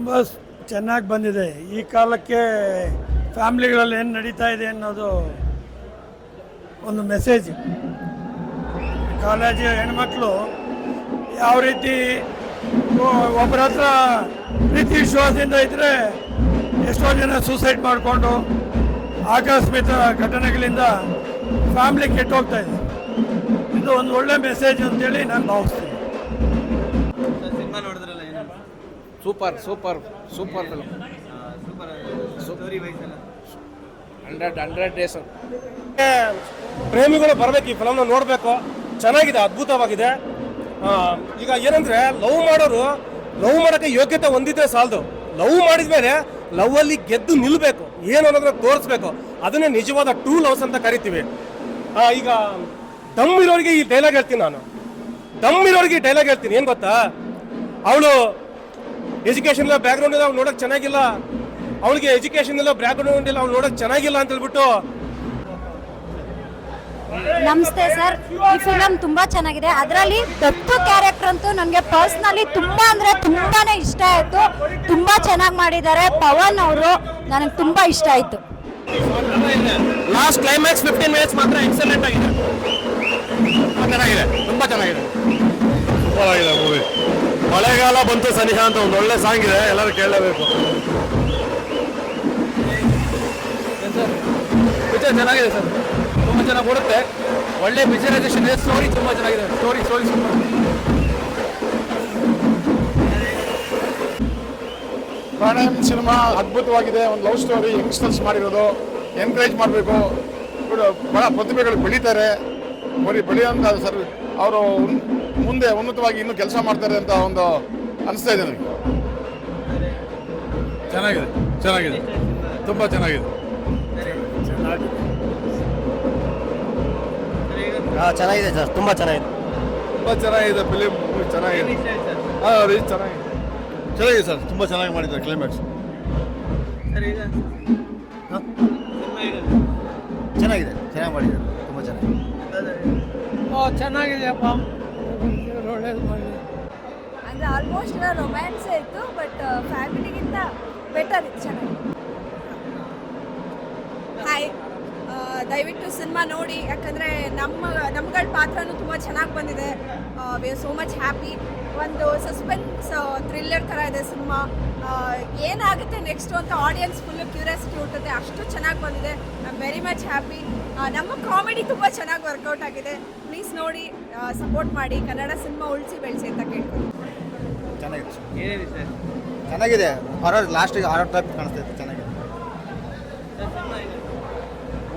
ತುಂಬ ಚೆನ್ನಾಗಿ ಬಂದಿದೆ. ಈ ಕಾಲಕ್ಕೆ ಫ್ಯಾಮ್ಲಿಗಳಲ್ಲಿ ಏನು ನಡೀತಾ ಇದೆ ಅನ್ನೋದು ಒಂದು ಮೆಸೇಜ್. ಕಾಲೇಜ್ ಹೆಣ್ಮಕ್ಳು ಯಾವ ರೀತಿ ಒಬ್ಬರ ಹತ್ರ ಪ್ರೀತಿ ವಿಶ್ವಾಸದಿಂದ ಇದ್ದರೆ ಎಷ್ಟೋ ಜನ ಸೂಸೈಡ್ ಮಾಡಿಕೊಂಡು ಆಕಸ್ಮಿತ ಘಟನೆಗಳಿಂದ ಫ್ಯಾಮ್ಲಿ ಕೆಟ್ಟೋಗ್ತಾ ಇದೆ. ಇದು ಒಂದು ಒಳ್ಳೆ ಮೆಸೇಜ್ ಅಂತೇಳಿ ನಾನು ಭಾವಿಸ್ತೀನಿ. Super super super film hundred hundred days ಪ್ರೇಮಿಗಳು ಬರಬೇಕು ಈ ಫಿಲಮ್ನ ನೋಡಬೇಕು. ಚೆನ್ನಾಗಿದೆ ಅದ್ಭುತವಾಗಿದೆ. ಈಗ ಏನಂದ್ರೆ ಲವ್ ಮಾಡೋರು ಲವ್ ಮಾಡೋಕ್ಕೆ ಯೋಗ್ಯತೆ ಹೊಂದಿದ್ರೆ ಸಾಲದು. ಲವ್ ಮಾಡಿದ್ಮೇಲೆ ಲವ್ ಅಲ್ಲಿ ಗೆದ್ದು ನಿಲ್ಬೇಕು. ಏನು ಅನ್ನೋದನ್ನ ತೋರಿಸ್ಬೇಕು. ಅದನ್ನೇ ನಿಜವಾದ ಟ್ರೂ ಲವ್ಸ್ ಅಂತ ಕರಿತೀವಿ. ಈಗ ದಮ್ ಇರೋರಿಗೆ ಈ ಡೈಲಾಗ್ ಹೇಳ್ತೀನಿ ನಾನು. ದಮ್ ಇರೋರಿಗೆ ಈ ಡೈಲಾಗ್ ಹೇಳ್ತೀನಿ. ಏನು ಗೊತ್ತಾ? ಅವಳು ಎಜುಕೇಶನ್ ಇಲ್ಲ ಬ್ಯಾಕ್ಗ್ರೌಂಡ್ ಇಲ್ಲ ಅವ್ನು ನೋಡಕ್ ಚೆನ್ನಾಗಿಲ್ಲ. ಅವಳಿಗೆ ಎಜುಕೇಶನ್ ಇಲ್ಲ ಬ್ಯಾಕ್ಗ್ರೌಂಡ್ ಇಲ್ಲ ಅವ್ನು ನೋಡಕ್ ಚೆನ್ನಾಗಿಲ್ಲ ಅಂತ ಹೇಳ್ಬಿಟ್ಟು. ನಮಸ್ತೆ ಸರ್. ಈ ಫಿಲಮ್ ತುಂಬಾ ಚೆನ್ನಾಗಿದೆ. ಅದರಲ್ಲಿ ದತ್ತು ಕ್ಯಾರೆಕ್ಟರ್ ಅಂತೂ ನನಗೆ ಪರ್ಸ್ನಲಿ ತುಂಬಾ ಅಂದ್ರೆ ತುಂಬಾನೇ ಇಷ್ಟ ಆಯ್ತು. ತುಂಬಾ ಚೆನ್ನಾಗಿ ಮಾಡಿದ್ದಾರೆ. ಪವನ್ ಅವರು ನನಗೆ ತುಂಬಾ ಇಷ್ಟ ಆಯ್ತು. ಲಾಸ್ಟ್ ಕ್ಲೈಮ್ಯಾಕ್ಸ್ ಫಿಫ್ಟೀನ್ ಮಿನಿಟ್ಸ್ ಮಾತ್ರ ಎಕ್ಸಲೆಂಟ್ ಆಗಿದೆ. ತುಂಬಾ ಚೆನ್ನಾಗಿದೆ. ತುಂಬಾ ಚೆನ್ನಾಗಿದೆ. ಸೂಪರ್ ಆಗಿದೆ ಮೂವಿ ಮಳೆಗಾಲ ಬಂತು ಸನಿಹ ಅಂತ ಒಂದು ಒಳ್ಳೆ ಸಾಂಗ್ ಇದೆ ಎಲ್ಲರೂ ಕೇಳಲೇಬೇಕು. ಪಿಕ್ಚರ್ ಚೆನ್ನಾಗಿದೆ ಸರ್. ತುಂಬ ಚೆನ್ನಾಗಿ ಕೊಡುತ್ತೆ ಒಳ್ಳೆ ಪಿಕ್ಚರೈಸೇಷನ್ ಇದೆ. ಸ್ಟೋರಿ ತುಂಬ ಚೆನ್ನಾಗಿದೆ. Story story super Pranayam cinema ಅದ್ಭುತವಾಗಿದೆ. ಒಂದು ಲವ್ ಸ್ಟೋರಿ ಯಂಗ್ಸ್ಟರ್ಸ್ ಮಾಡಿರೋದು. ಎನ್ಕರೇಜ್ ಮಾಡಬೇಕು. ಬಹಳ ಪ್ರತಿಭೆಗಳು ಬೆಳೀತಾರೆ. ಬರೀ ಬೆಳೆಯೋಂಥ ಸರ್. ಅವರು ಮುಂದೆ ಉನ್ನತವಾಗಿ ಇನ್ನೂ ಕೆಲಸ ಮಾಡ್ತಾರೆ ಅಂತ ಒಂದು ಅನಿಸ್ತಾ ಇದೆ ನನಗೆ. ಚೆನ್ನಾಗಿದೆ ಚೆನ್ನಾಗಿದೆ. ತುಂಬ ಚೆನ್ನಾಗಿದೆ. ಚೆನ್ನಾಗಿದೆ ಸರ್ ತುಂಬ ಚೆನ್ನಾಗಿದೆ. ತುಂಬ ಚೆನ್ನಾಗಿದೆ ಫಿಲಿಮ್ ಚೆನ್ನಾಗಿದೆ. ಹಾಂ ರೀ ಚೆನ್ನಾಗಿದೆ. ಚೆನ್ನಾಗಿದೆ ಸರ್ ತುಂಬ ಚೆನ್ನಾಗಿ ಮಾಡಿದ್ದಾರೆ ಕ್ಲೈಮ್ಯಾಕ್ಸ್ ಚೆನ್ನಾಗಿದೆ ಚೆನ್ನಾಗಿ ಮಾಡಿದ್ದಾರೆ ತುಂಬ ಚೆನ್ನಾಗಿದೆ. ಚೆನ್ನಾಗಿದೆಯಪ್ಪ. ಒಳ್ಳೇದು ಅಂದರೆ ಆಲ್ಮೋಸ್ಟ್ ರೊಮ್ಯಾನ್ಸೇ ಇತ್ತು ಬಟ್ ಫ್ಯಾಮಿಲಿಗಿಂತ ಬೆಟರ್ ಇತ್ತು ಚೆನ್ನಾಗಿ ದಯವಿಟ್ಟು ಸಿನಿಮಾ ನೋಡಿ ಯಾಕಂದರೆ ನಮ್ಮ ನಮ್ಗಳ ಪಾತ್ರನೂ ತುಂಬ ಚೆನ್ನಾಗಿ ಬಂದಿದೆ. We are so much happy ಒಂದು ಸಸ್ಪೆನ್ಸ್ ಥ್ರಿಲ್ಲರ್ ಥರ ಇದೆ ಸಿನಿಮಾ. ಏನಾಗುತ್ತೆ ನೆಕ್ಸ್ಟು ಅಂತ ಆಡಿಯನ್ಸ್ ಫುಲ್ಲು ಕ್ಯೂರಿಯಾಸಿಟಿ ಹುಟ್ಟುತ್ತೆ. ಅಷ್ಟು ಚೆನ್ನಾಗಿ ಬಂದಿದೆ. I am very much happy ನಮ್ಮ ಕಾಮಿಡಿ ತುಂಬ ಚೆನ್ನಾಗಿ ವರ್ಕೌಟ್ ಆಗಿದೆ. ಪ್ಲೀಸ್ ನೋಡಿ ಸಪೋರ್ಟ್ ಮಾಡಿ. ಕನ್ನಡ ಸಿನಿಮಾ ಉಳಿಸಿ ಬೆಳೆಸಿ ಅಂತ ಕೇಳ್ತೀನಿ. ಚೆನ್ನಾಗಿದೆ. ಚೆನ್ನಾಗಿದೆ. ಹಾರರ್ ಲಾಸ್ಟಿಗೆ ಹಾರರ್ ಟೈಪ್ ಕಾಣಿಸ್ತೈತೆ ಚೆನ್ನಾಗಿದೆ.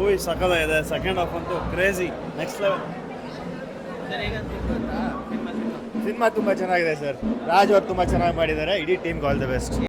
ಮೂವಿ ಸಖತ್ತಾಗಿದೆ ಸೆಕೆಂಡ್ ಹಾಫ್ ಅಂತೂ ಕ್ರೇಜಿ ನೆಕ್ಸ್ಟ್ ಲೆವೆಲ್ ಸಿನಿಮಾ ತುಂಬ ಚೆನ್ನಾಗಿದೆ ಸರ್. ರಾಜ್ ಅವ್ರು ತುಂಬ ಚೆನ್ನಾಗಿ ಮಾಡಿದ್ದಾರೆ. ಇಡೀ ಟೀಮ್ಗೆ ಆಲ್ ದ ಬೆಸ್ಟ್